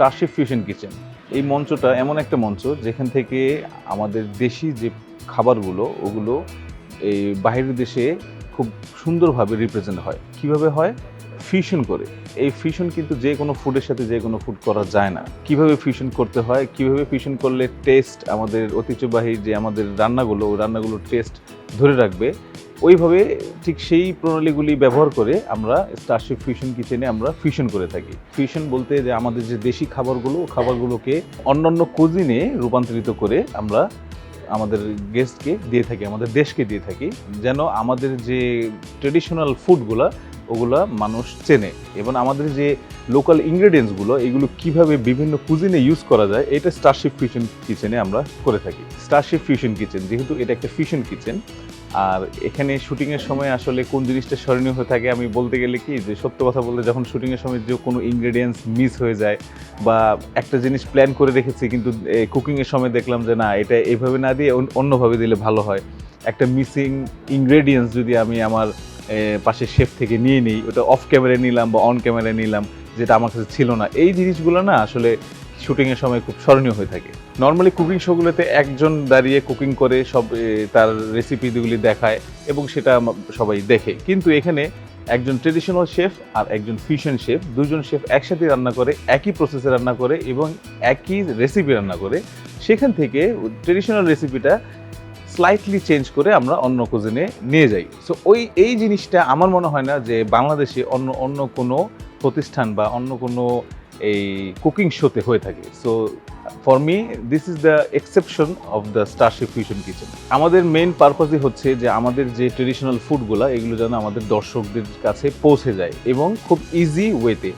Starship fusion kitchen এই মঞ্চটা এমন একটা মঞ্চ যেখান থেকে আমাদের দেশি যে খাবারগুলো, ওগুলো এই বাইরের দেশে খুব সুন্দরভাবে রিপ্রেজেন্ট হয়। কীভাবে হয়? ফিউশন করে। এই ফিউশন কিন্তু যে কোনো ফুডের সাথে যে কোনো ফুড করা যায় না। কীভাবে ফিউশন করতে হয়? কীভাবে ফিউশন করলে টেস্ট আমাদের ঐতিহ্যবাহী যে আমাদের রান্নাগুলো রান্নাগুলোর টেস্ট ধরে রাখবে? ওইভাবে ঠিক সেই প্রণালীগুলি ব্যবহার করে আমরা স্টারশিপ ফিউশন কিচেনে আমরা ফিউশন করে থাকি। ফিউশন বলতে যে আমাদের যে দেশি খাবারগুলো খাবারগুলোকে অন্যান্য কুজিনে রূপান্তরিত করে আমরা আমাদের গেস্টকে দিয়ে থাকি, আমাদের দেশকে দিয়ে থাকি। যেন আমাদের যে ট্রেডিশনাল ফুডগুলো ওগুলা মানুষ চেনে এবং আমাদের যে লোকাল ইনগ্রেডিয়েন্টসগুলো এগুলো কীভাবে বিভিন্ন কুজিনে ইউজ করা যায়, এটা স্টারশিপ ফিউশন কিচেনে আমরা করে থাকি। স্টারশিপ ফিউশন কিচেন যেহেতু এটা একটা ফিউশন কিচেন আর এখানে শুটিংয়ের সময় আসলে কোন জিনিসটা স্মরণীয় হয়ে থাকে আমি বলতে গেলে কি, যে সত্য কথা বলতে যখন শুটিংয়ের সময় যে কোনো ইনগ্রেডিয়েন্টস মিস হয়ে যায় বা একটা জিনিস প্ল্যান করে রেখেছি কিন্তু কুকিংয়ের সময় দেখলাম যে না, এটা এইভাবে না দিয়ে অন্যভাবে দিলে ভালো হয়। একটা মিসিং ইনগ্রেডিয়েন্টস যদি আমি আমার এ, পাশের শেফ থেকে নিয়ে নিই ওটা অফ ক্যামেরায় নিলাম বা অন ক্যামেরায় নিলাম যেটা আমার কাছে ছিল না। এই জিনিসগুলো না আসলে শুটিংয়ের সময় খুব স্মরণীয় হয়ে থাকে। নর্মালি কুকিং শোগুলোতে একজন দাঁড়িয়ে কুকিং করে সব তার রেসিপিগুলি দেখায় এবং সেটা সবাই দেখে। কিন্তু এখানে একজন ট্রেডিশনাল শেফ আর একজন ফিউশন শেফ দুজন শেফ একসাথে রান্না করে একই প্রসেসে রান্না করে এবং একই রেসিপি রান্না করে। সেখান থেকে ট্রেডিশনাল রেসিপিটা স্লাইটলি চেঞ্জ করে আমরা অন্য কুজিনে নিয়ে যাই। সো ওই, এই জিনিসটা আমার মনে হয় না যে বাংলাদেশে অন্য অন্য কোনো প্রতিষ্ঠান বা অন্য কোনো এই কুকিং শোতে হয়ে থাকে। So for me this is the exception of the starship fusion kitchen আমাদের মেন পারপাসই হচ্ছে যে আমাদের যে ট্রেডিশনাল ফুডগুলো এগুলো যেন আমাদের দর্শকদের কাছে পৌঁছে যায় এবং খুব ইজি ওয়েতে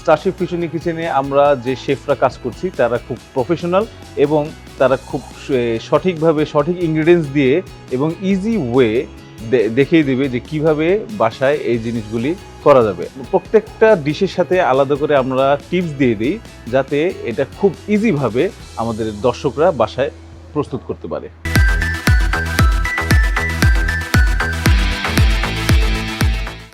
স্টারশিপ ফিউশন কিচেনে আমরা যে শেফরা কাজ করছি, তারা খুব প্রফেশনাল এবং তারা খুব সঠিকভাবে সঠিক ইনগ্রিডিয়েন্টস দিয়ে এবং ইজি ওয়ে দেখিয়ে দেবে যে কীভাবে বাসায় এই জিনিসগুলি করা যাবে। প্রত্যেকটা ডিশের সাথে আলাদা করে আমরা টিপস দিয়ে দিই, যাতে এটা খুব ইজিভাবে আমাদের দর্শকরা বাসায় প্রস্তুত করতে পারে।